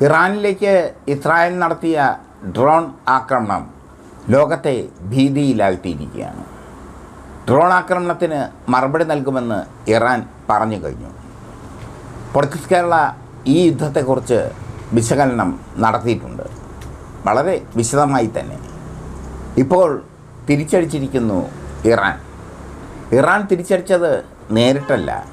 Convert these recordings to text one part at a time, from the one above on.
ഇറാനിലേക്ക് Israel നടത്തിയ drone ആക്രമണം ലോകത്തെ ഭീതിയിലാഴ്ത്തിയിരിക്കുകയാണ്. ഡ്രോൺ ആക്രമണത്തിന് മറുപടി നൽകുമെന്ന് ഇറാൻ പറഞ്ഞു കഴിഞ്ഞു. പൊളിറ്റിക്സ് കേരള ഈ യുദ്ധത്തെക്കുറിച്ച് വിശകലനം നടത്തിയിട്ടുണ്ട്. വളരെ വിശദമായി തന്നെ. ഇപ്പോൾ തിരിച്ചടിച്ചിരിക്കുന്നു ഇറാൻ. ഇറാൻ തിരിച്ചടിച്ചത് നേരിട്ടല്ല.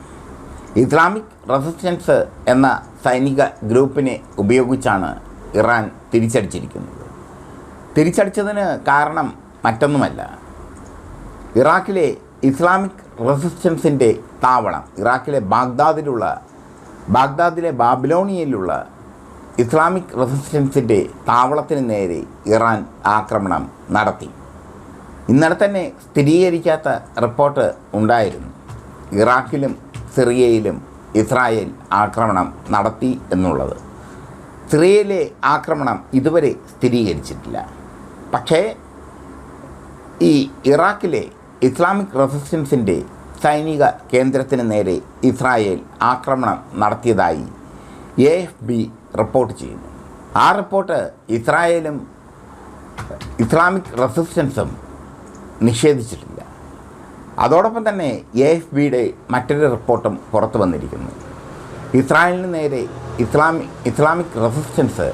ഇസ്ലാമിക് റെസിസ്റ്റൻസ് എന്ന സൈനിക ഗ്രൂപ്പിനെ ഉപയോഗിച്ചാണ് ഇറാൻ തിരിച്ചടിച്ചിരിക്കുന്നത്. തിരിച്ചടിച്ചതിന് കാരണം മറ്റൊന്നുമല്ല. ഇറാഖിലെ ഇസ്ലാമിക് റെസിസ്റ്റൻസിന്റെ താവളം ഇറാഖിലെ ബാഗ്ദാദിലുള്ള ബാഗ്ദാദിലെ ബാബിലോണിയയിലുള്ള ഇസ്ലാമിക് റെസിസ്റ്റൻസിന്റെ താവളത്തിന് നേരെ ഇറാൻ ആക്രമണം നടത്തി. ഇന്നലെ തന്നെ സ്ഥിരീകരിക്കാത്ത റിപ്പോർട്ട് ഉണ്ടായിരുന്നു. ഇറാഖിലും സിറിയയിലും ഇസ്രായേൽ ആക്രമണം നടത്തി എന്നുള്ളത്. സിറിയയിലെ ആക്രമണം ഇതുവരെ സ്ഥിരീകരിച്ചിട്ടില്ല. പക്ഷേ ഈ ഇറാഖിലെ ഇസ്ലാമിക് റെസിസ്റ്റൻസിന്റെ സൈനിക കേന്ദ്രത്തിന് നേരെ ഇസ്രായേൽ ആക്രമണം നടത്തിയതായി എ എഫ് ബി റിപ്പോർട്ട് ചെയ്യുന്നു. ആ റിപ്പോർട്ട് ഇസ്രായേലും ഇസ്ലാമിക് റെസിസ്റ്റൻസും നിഷേധിച്ചിട്ടില്ല. അതോടൊപ്പം തന്നെ എ എഫ് ബിയുടെ മറ്റൊരു റിപ്പോർട്ടും പുറത്തു വന്നിരിക്കുന്നു. ഇസ്രായേലിന് നേരെ ഇസ്ലാമി ഇസ്ലാമിക് റെസിസ്റ്റൻസ്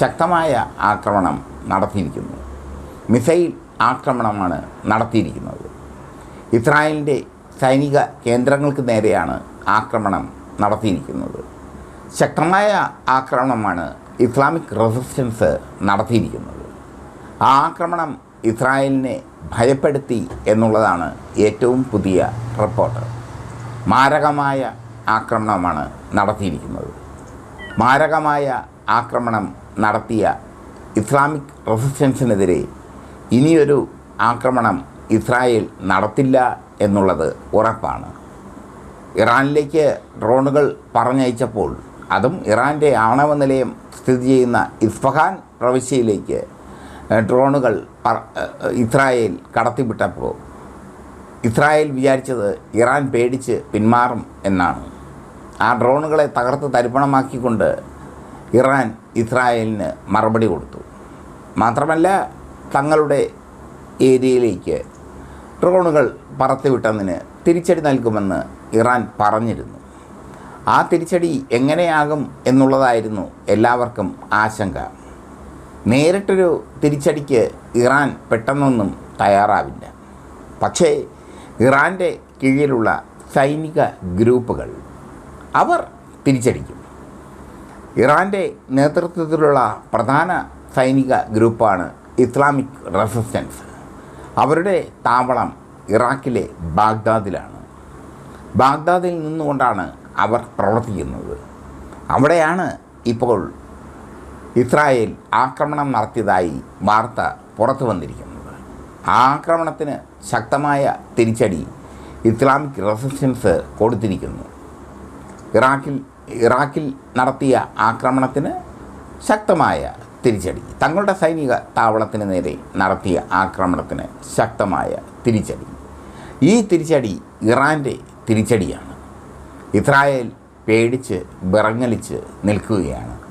ശക്തമായ ആക്രമണം നടത്തിയിരിക്കുന്നു. മിസൈൽ ആക്രമണമാണ് നടത്തിയിരിക്കുന്നത്. ഇസ്രായേലിന്റെ സൈനിക കേന്ദ്രങ്ങൾക്ക് നേരെയാണ് ആക്രമണം നടത്തിയിരിക്കുന്നത്. ശക്തമായ ആക്രമണമാണ് ഇസ്ലാമിക് റെസിസ്റ്റൻസ് നടത്തിയിരിക്കുന്നത്. ആ ആക്രമണം ഇസ്രായേലിനെ ഭയപ്പെടുത്തി എന്നുള്ളതാണ് ഏറ്റവും പുതിയ റിപ്പോർട്ട്. മാരകമായ ആക്രമണമാണ് നടത്തിയിരിക്കുന്നത്. മാരകമായ ആക്രമണം നടത്തിയ ഇസ്ലാമിക് റെസിസ്റ്റൻസിനെതിരെ ഇനിയൊരു ആക്രമണം ഇസ്രായേൽ നടത്തില്ല എന്നുള്ളത് ഉറപ്പാണ്. ഇറാനിലേക്ക് ഡ്രോണുകൾ പറഞ്ഞയച്ചപ്പോൾ അതും ഇറാന്റെ ആണവ നിലയം സ്ഥിതി ചെയ്യുന്ന ഇസ്ഫഹാൻ പ്രവിശ്യയിലേക്ക് ഡ്രോണുകൾ ഇസ്രായേൽ കടത്തിവിട്ടപ്പോൾ ഇസ്രായേൽ വിചാരിച്ചത് ഇറാൻ പേടിച്ച് പിന്മാറും എന്നാണ്. ആ ഡ്രോണുകളെ തകർത്ത് തരിപ്പണമാക്കിക്കൊണ്ട് ഇറാൻ ഇസ്രായേലിന് മറുപടി കൊടുത്തു. മാത്രമല്ല തങ്ങളുടെ ഏരിയയിലേക്ക് ഡ്രോണുകൾ പറത്തിവിട്ടതിന് തിരിച്ചടി നൽകുമെന്ന് ഇറാൻ പറഞ്ഞിരുന്നു. ആ തിരിച്ചടി എങ്ങനെയാകും എന്നുള്ളതായിരുന്നു എല്ലാവർക്കും ആശങ്ക. നേരിട്ടൊരു തിരിച്ചടിക്ക് ഇറാൻ പെട്ടെന്നൊന്നും തയ്യാറാവില്ല. പക്ഷേ ഇറാന്റെ കീഴിലുള്ള സൈനിക ഗ്രൂപ്പുകൾ അവർ തിരിച്ചടിക്കും. ഇറാന്റെ നേതൃത്വത്തിലുള്ള പ്രധാന സൈനിക ഗ്രൂപ്പാണ് ഇസ്ലാമിക് റെസിസ്റ്റൻസ്. അവരുടെ താവളം ഇറാഖിലെ ബാഗ്ദാദിലാണ്. ബാഗ്ദാദിൽ നിന്നുകൊണ്ടാണ് അവർ പ്രവർത്തിക്കുന്നത്. അവിടെയാണ് ഇപ്പോൾ ഇസ്രായേൽ ആക്രമണം നടത്തിയതായി വാർത്ത പുറത്തു വന്നിരിക്കുന്നത് ആ ആക്രമണത്തിന് ശക്തമായ തിരിച്ചടി ഇസ്ലാമിക് റെസിസ്റ്റൻസ് കൊടുത്തിരിക്കുന്നു. ഇറാഖിൽ ഇറാഖിൽ നടത്തിയ ആക്രമണത്തിന് ശക്തമായ തിരിച്ചടി. തങ്ങളുടെ സൈനിക താവളത്തിന് നേരെ നടത്തിയ ആക്രമണത്തിന് ശക്തമായ തിരിച്ചടി. ഈ തിരിച്ചടി ഇറാന്റെ തിരിച്ചടിയാണ്. ഇസ്രായേൽ പേടിച്ച് വിറങ്ങലിച്ച് നിൽക്കുകയാണ്.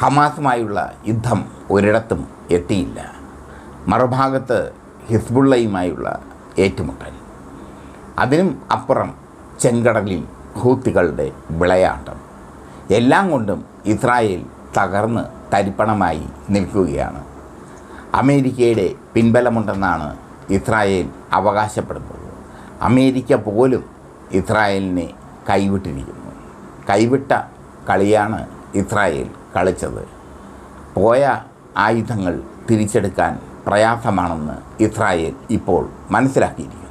ഹമാസുമായുള്ള യുദ്ധം ഒരിടത്തും എത്തിയില്ല. മറുഭാഗത്ത് ഹിസ്ബുള്ളയുമായുള്ള ഏറ്റുമുട്ടൽ. അതിനും അപ്പുറം ചെങ്കടലിൽ ഹൂത്തികളുടെ വിളയാട്ടം. എല്ലാം കൊണ്ടും ഇസ്രായേൽ തകർന്ന് തരിപ്പണമായി നിൽക്കുകയാണ്. അമേരിക്കയുടെ പിൻബലമുണ്ടെന്നാണ് ഇസ്രായേൽ അവകാശപ്പെടുന്നത്. അമേരിക്ക പോലും ഇസ്രായേലിനെ കൈവിട്ടിരിക്കുന്നു. കൈവിട്ട കളിയാണ് ഇസ്രായേൽ കളിച്ചത്. പോയ ആയുധങ്ങൾ തിരിച്ചെടുക്കാൻ പ്രയാസമാണെന്ന് ഇസ്രായേൽ ഇപ്പോൾ മനസ്സിലാക്കിയിരിക്കുന്നു.